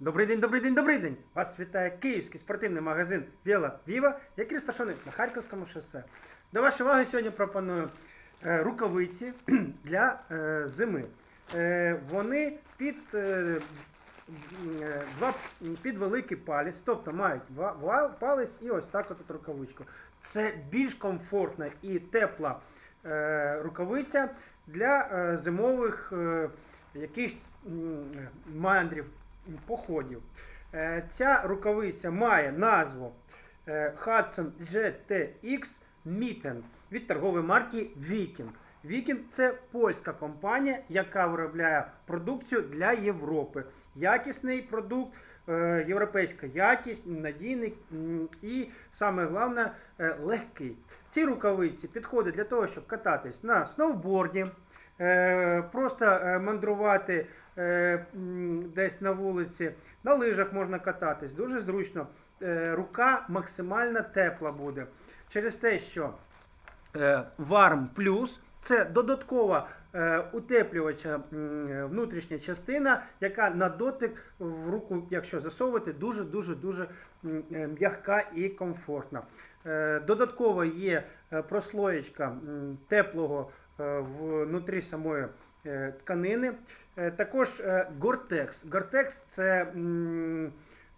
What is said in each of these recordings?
Добрий день, добрий день, добрий день! Вас вітає київський спортивний магазин Віла Віва, який розташований на Харківському шосе. До вашої уваги сьогодні пропоную е, рукавиці для е, зими. Е, вони під, два, під великий палець, тобто мають палець і ось так от рукавичку. Це більш комфортна і тепла рукавиця для зимових якихось мандрів, походів. Е, Ця рукавиця має назву е, Hudson GTX Mitten від торгової марки Viking. Viking – це польська компанія, яка виробляє продукцію для Європи. Якісний продукт, е, європейська якість, надійний і саме головне легкий. Ці рукавиці підходять для того, щоб кататись на сноуборді, просто мандрувати десь на вулиці, на лижах можна кататись, дуже зручно. Е, Рука максимально тепла буде. Через те, що е, Warm Plus це додаткова е, утеплювача е, внутрішня частина, яка на дотик в руку, якщо засовувати, дуже дуже е, м'яка і комфортна. Е, Додатково є е, прослоєчка теплого е, внутрі самої е, тканини. Е, Також Gore-Tex. Gore-Tex це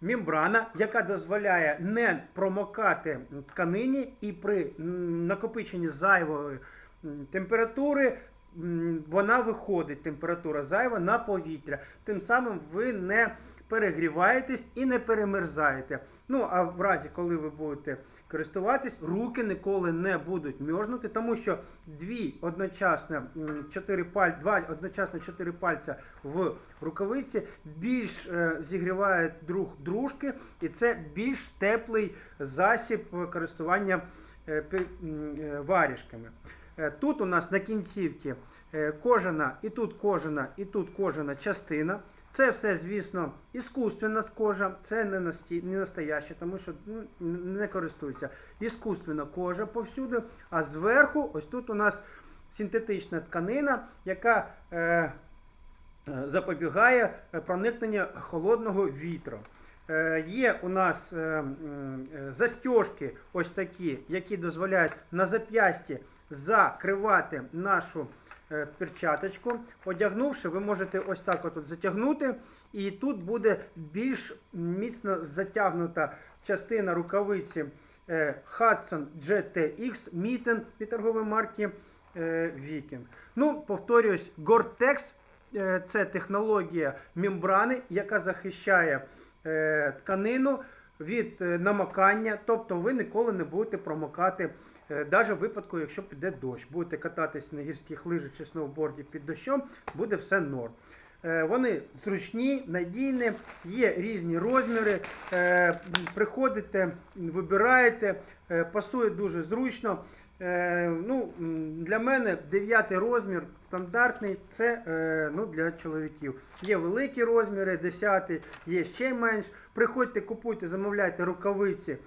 мембрана, яка дозволяє не промокати тканині і при накопиченні зайвої температури вона виходить, температура зайва на повітря. Тим самим ви не перегріваєтесь і не перемерзаєте. Ну, а в разі, коли ви будете користуватись, руки ніколи не будуть мерзнути, тому що дві одночасно чотири паль, два одночасно чотири пальця в рукавиці більш е, зігрівають друг дружки, і це більш теплий засіб користування е, е, варішками. Е, Тут у нас на кінцівці е, кожана, і тут кожана, і тут кожана частина. Це все, звісно, іскусственна кожа, це не, насті, не настояще, тому що ну, не користується. Іскусственна кожа повсюди, а зверху, ось тут у нас синтетична тканина, яка е, е, запобігає е, проникненню холодного вітру. Е, Є у нас е, е, ось такі, які дозволяють на зап'ясті закривати нашу перчаточку. Одягнувши, ви можете ось так от затягнути, і тут буде більш міцно затягнута частина рукавиці е, Hudson GTX Mitten від торгової марки е, Viking. Ну, повторюсь, Gore-Tex е, це технологія мембрани, яка захищає е, тканину від е, намокання, тобто ви ніколи не будете промокати, навіть в випадку, якщо піде дощ. Будете кататись на гірських лижах чи сноуборді під дощом, буде все норм. Е, Вони зручні, надійні, є різні розміри. Е, Приходите, вибираєте, е, пасує дуже зручно. Е, Ну, для мене 9 розмір стандартний, це е, ну, для чоловіків. Є великі розміри, 10, є ще менш. Приходьте, купуйте, замовляйте рукавиці е,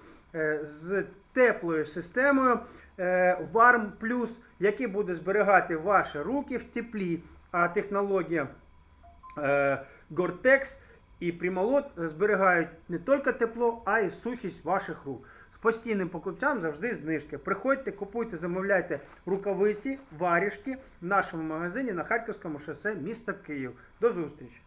з теплою системою е, Warm Plus, який буде зберігати ваші руки в теплі, а технологія е, Gore-Tex і Primalote зберігають не тільки тепло, а й сухість ваших рук. Постійним покупцям завжди знижки. Приходьте, купуйте, замовляйте рукавиці, варішки в нашому магазині на Харківському шосе міста Київ. До зустрічі!